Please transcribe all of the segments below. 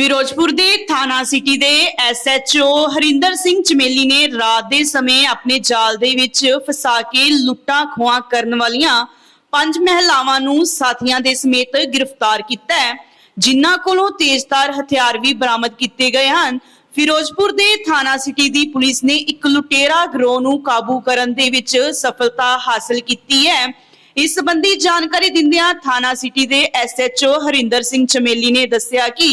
ਫਿਰੋਜ਼ਪੁਰ ਦੇ ਥਾਣਾ ਸਿਟੀ ਦੇ ਐਸਐਚਓ ਹਰਿੰਦਰ ਸਿੰਘ ਚਮੇਲੀ ਨੇ ਰਾਤ ਦੇ ਸਮੇਂ ਆਪਣੇ ਜਾਲ ਦੇ ਵਿੱਚ ਫਸਾ ਕੇ ਲੁੱਟਾਂ ਖੋਹਾਂ ਕਰਨ ਵਾਲੀਆਂ ਪੰਜ ਮਹਿਲਾਵਾਂ ਨੂੰ ਸਾਥੀਆਂ ਦੇ ਸਮੇਤ ਗ੍ਰਿਫਤਾਰ ਕੀਤਾ ਹੈ, ਜਿਨ੍ਹਾਂ ਕੋਲੋਂ ਤੇਜ਼ਧਾਰ ਹਥਿਆਰ ਵੀ ਬਰਾਮਦ ਕੀਤੇ ਗਏ ਹਨ। ਫਿਰੋਜ਼ਪੁਰ ਦੇ ਥਾਣਾ ਸਿਟੀ ਦੀ ਪੁਲਿਸ ਨੇ ਇੱਕ ਲੁਟੇਰਾ ਗਰੋਹ ਨੂੰ ਕਾਬੂ ਕਰਨ ਦੇ ਵਿੱਚ ਸਫਲਤਾ ਹਾਸਲ ਕੀਤੀ ਹੈ। ਇਸ ਸੰਬੰਧੀ ਜਾਣਕਾਰੀ ਦਿੰਦਿਆਂ ਥਾਣਾ ਸਿਟੀ ਦੇ ਐਸਐਚਓ ਹਰਿੰਦਰ ਸਿੰਘ ਚਮੇਲੀ ਨੇ ਦੱਸਿਆ ਕਿ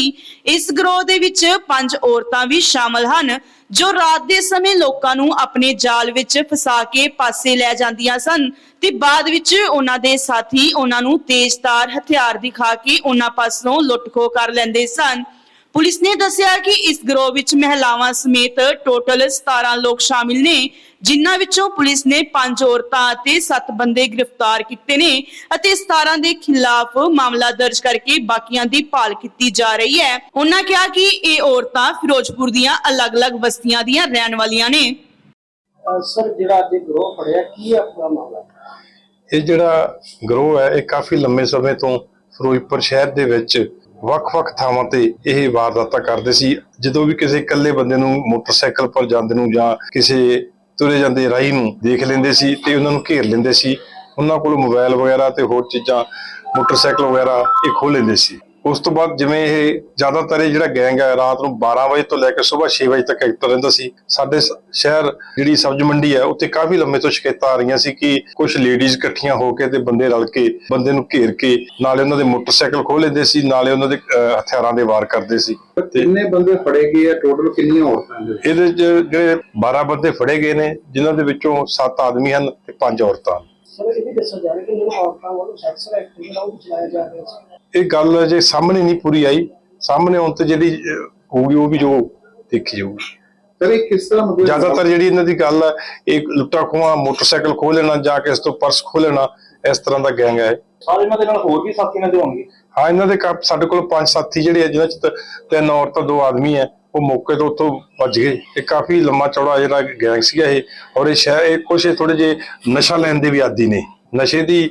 ਇਸ ਗਰੋਹ ਦੇ ਵਿੱਚ ਪੰਜ ਔਰਤਾਂ ਵੀ ਸ਼ਾਮਲ ਹਨ, ਜੋ ਰਾਤ ਦੇ ਸਮੇਂ ਲੋਕਾਂ ਨੂੰ ਆਪਣੇ ਜਾਲ ਵਿੱਚ ਫਸਾ ਕੇ ਪਾਸੇ ਲੈ ਜਾਂਦੀਆਂ ਸਨ ਤੇ ਬਾਅਦ ਵਿੱਚ ਉਹਨਾਂ ਦੇ ਸਾਥੀ ਉਹਨਾਂ ਨੂੰ ਤੇਜ਼ਧਾਰ ਹਥਿਆਰ ਦਿਖਾ ਕੇ ਉਹਨਾਂ ਪਾਸੋਂ ਲੁੱਟਖੋ ਕਰ ਲੈਂਦੇ ਸਨ। ਪੁਲਿਸ ਨੇ ਦੱਸਿਆ ਕਿ ਇਸ ਗਰੋਹ ਵਿੱਚ ਮਹਿਲਾਵਾਂ ਸਮੇਤ ਟੋਟਲ 17 ਲੋਕ ਸ਼ਾਮਿਲ ਨੇ ਜਿਨ੍ਹਾਂ ਵਿੱਚੋਂ ਪੁਲਿਸ ਨੇ 5 ਔਰਤਾਂ ਅਤੇ 7 ਬੰਦੇ ਗ੍ਰਿਫਤਾਰ ਕੀਤੇ ਨੇ ਅਤੇ 17 ਦੇ ਖਿਲਾਫ ਮਾਮਲਾ ਦਰਜ ਕਰਕੇ ਬਾਕੀਆਂ ਦੀ ਭਾਲ ਕੀਤੀ ਜਾ ਰਹੀ ਹੈ। ਉਹਨਾਂ ਕਿਹਾ ਕਿ ਇਹ ਔਰਤਾਂ ਫਿਰੋਜ਼ਪੁਰ ਦੀਆਂ ਅਲੱਗ-ਅਲੱਗ ਬਸਤੀਆਂ ਦੀਆਂ ਰਹਿਣ ਵਾਲੀਆਂ ਨੇ। ਅਹ ਸਰ ਜਿਹੜਾ ਅੱਜ ਗਰੋਹ ਫੜਿਆ ਕੀ ਹੈ ਪੂਰਾ ਮਾਮਲਾ? ਇਹ ਜਿਹੜਾ ਗਰੋਹ ਹੈ ਇਹ ਕਾਫੀ ਲੰਮੇ ਸਮੇਂ ਤੋਂ ਫਿਰੋਜ਼ਪੁਰ ਸ਼ਹਿਰ ਦੇ ਵਿੱਚ ਵੱਖ-ਵੱਖ ਥਾਵਾਂ ਤੇ ਇਹ ਵਾਰਦਾਤਾਂ ਕਰਦੇ ਸੀ। ਜਦੋਂ ਵੀ ਕਿਸੇ ਇਕੱਲੇ ਬੰਦੇ ਨੂੰ ਮੋਟਰਸਾਈਕਲ ਪਰ ਜਾਂਦੇ ਨੂੰ ਜਾਂ ਕਿਸੇ ਤੁਰੇ ਜਾਂਦੇ ਰਾਹੀ ਨੂੰ ਦੇਖ ਲੈਂਦੇ ਸੀ ਤੇ ਉਹਨਾਂ ਨੂੰ ਘੇਰ ਲੈਂਦੇ ਸੀ। ਉਹਨਾਂ ਕੋਲ ਮੋਬਾਈਲ ਵਗੈਰਾ ਤੇ ਹੋਰ ਚੀਜ਼ਾਂ, ਮੋਟਰਸਾਈਕਲ ਵਗੈਰਾ ਇਹ ਖੋਹ ਲੈਂਦੇ ਸੀ। ਉਸ ਤੋਂ ਬਾਅਦ ਜਿਵੇਂ ਇਹ ਜ਼ਿਆਦਾਤਰ ਇਹ ਜਿਹੜਾ ਗੈਂਗ ਹੈ ਰਾਤ ਨੂੰ 12 ਵਜੇ ਤੋਂ ਲੈ ਕੇ ਸਵੇਰ 6 ਵਜੇ ਤੱਕ ਐਕਟਿਵ ਰਹਿੰਦਾ ਸੀ। ਸਾਡੇ ਸ਼ਹਿਰ ਜਿਹੜੀ ਸਬਜ਼ ਮੰਡੀ ਹੈ ਉੱਥੇ ਕਾਫੀ ਲੰਮੇ ਤੋਂ ਸ਼ਿਕਾਇਤਾਂ ਆ ਰਹੀਆਂ ਸੀ ਕਿ ਕੁਝ ਲੇਡੀਜ਼ ਇਕੱਠੀਆਂ ਹੋ ਕੇ ਤੇ ਬੰਦੇ ਰਲ ਕੇ ਬੰਦੇ ਨੂੰ ਘੇਰ ਕੇ ਨਾਲੇ ਉਹਨਾਂ ਦੇ ਮੋਟਰਸਾਈਕਲ ਖੋਹ ਲੈਂਦੇ ਸੀ ਨਾਲੇ ਉਹਨਾਂ ਦੇ ਹਥਿਆਰਾਂ ਦੇ ਵਾਰ ਕਰਦੇ ਸੀ। ਕਿੰਨੇ ਬੰਦੇ ਫੜੇ ਗਏ ਆ? ਟੋਟਲ ਕਿੰਨੀਆਂ ਔਰਤਾਂ ਦੇ ਇਹਦੇ 'ਚ ਜਿਹੜੇ 12 ਬੰਦੇ ਫੜੇ ਗਏ ਨੇ ਜਿਨ੍ਹਾਂ ਦੇ ਵਿੱਚੋਂ 7 ਆਦਮੀ ਹਨ ਤੇ 5 ਔਰਤਾਂ। ਸਰ ਇਹ ਵੀ ਦੱਸਿਆ ਜਾ ਰਿਹਾ ਕਿ ਜਿਹੜਾ ਔਰਤਾਂ ਵੱਲੋਂ ਸੈਕਸ ਐਕਟ ਜਿਹੜਾ ਉਹ ਚਲਾਇਆ ਜਾ ਰਿਹਾ ਸੀ। ਇਹ ਗੱਲ ਜੇ ਸਾਹਮਣੇ ਨਹੀਂ ਪੂਰੀ ਆਈ। ਸਾਹਮਣੇ ਆਉਣ ਤੇ ਜਿਹੜੀ ਹੋਊਗੀ ਉਹ ਵੀ ਜੋ ਦੇਖੀ ਜਾਊਗੀ। ਸਰ ਇਹ ਕਿਸ ਤਰ੍ਹਾਂ ਮਤਲਬ ਜ਼ਿਆਦਾਤਰ ਜਿਹੜੀ ਇਹਨਾਂ ਦੀ ਗੱਲ ਹੈ ਇਹ ਲੁੱਟਾ ਖੋਹਾਂ ਮੋਟਰਸਾਈਕਲ ਖੋਹ ਲੈਣਾ ਜਾਂ ਕੇ ਇਸ ਤੋਂ ਪਰਸ ਖੋਹ ਲੈਣਾ ਇਸ ਤਰ੍ਹਾਂ ਦਾ ਗੈਂਗ ਹੈ। ਸਾਰੇ ਇਹਨਾਂ ਦੇ ਨਾਲ ਹੋਰ ਵੀ ਸਾਥੀ ਇਹਨਾਂ ਦੇ ਹੋਣਗੇ? ਹਾਂ ਇਹਨਾਂ ਦੇ ਸਾਡੇ ਕੋਲ ਪੰਜ ਸਾਥੀ ਜਿਹੜੇ ਆ ਜਿਨ੍ਹਾਂ ਚ ਤਿੰਨ ਔਰਤਾਂ ਦੋ ਆਦਮੀ ਹੈ। ਉਹ ਮੌਕੇ ਤੋਂ ਉੱਥੋਂ ਭੱਜ ਗਏ। ਇਹ ਕਾਫੀ ਲੰਮਾ ਚੌੜਾ ਜਿਹੜਾ ਗੈਂਗ ਸੀਗਾ ਇਹ। ਔਰ ਇਹ ਸ਼ਹਿਰ ਇਹ ਕੁਛ ਥੋੜੇ ਜੇ ਨਸ਼ਾ ਲੈਣ ਦੇ ਵੀ ਆਦੀ ਨੇ। ਨਸ਼ੇ ਦੀ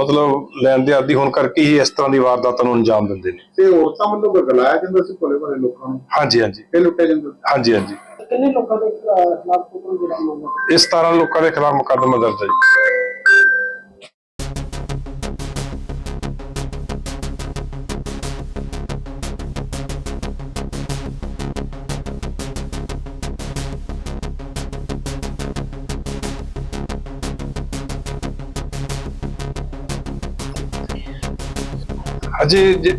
ਮਤਲਬ ਲੈਣ ਦੇ ਆਦੀ ਹੋਣ ਕਰਕੇ ਹੀ ਇਸ ਤਰ੍ਹਾਂ ਦੀ ਵਾਰਦਾਤਾਂ ਨੂੰ ਅੰਜਾਮ ਦਿੰਦੇ ਨੇ। ਤੇ ਔਰਤਾਂ ਵੱਲੋਂ ਬਗਲਾਇਆ ਜਾਂਦਾ ਸੀ ਭੋਲੇ ਭਾਲੇ ਲੋਕਾਂ ਨੂੰ? ਹਾਂਜੀ ਹਾਂਜੀ। ਇਹ ਲੁੱਟਿਆ ਜਾਂਦਾ। ਹਾਂਜੀ ਹਾਂਜੀ। ਕਿੰਨੇ ਲੋਕਾਂ ਦੇ ਖਿਲਾ- ਖਿਲਾਫ ਟੋਟਲ ਜਿਹੜਾ ਮਾਮਲਾ? ਇਹ 17 ਲੋਕਾਂ ਦੇ ਖਿਲਾਫ ਮੁਕੱਦਮਾ ਦਰਜ ਹੈ ਅਜੇ ਜੇ-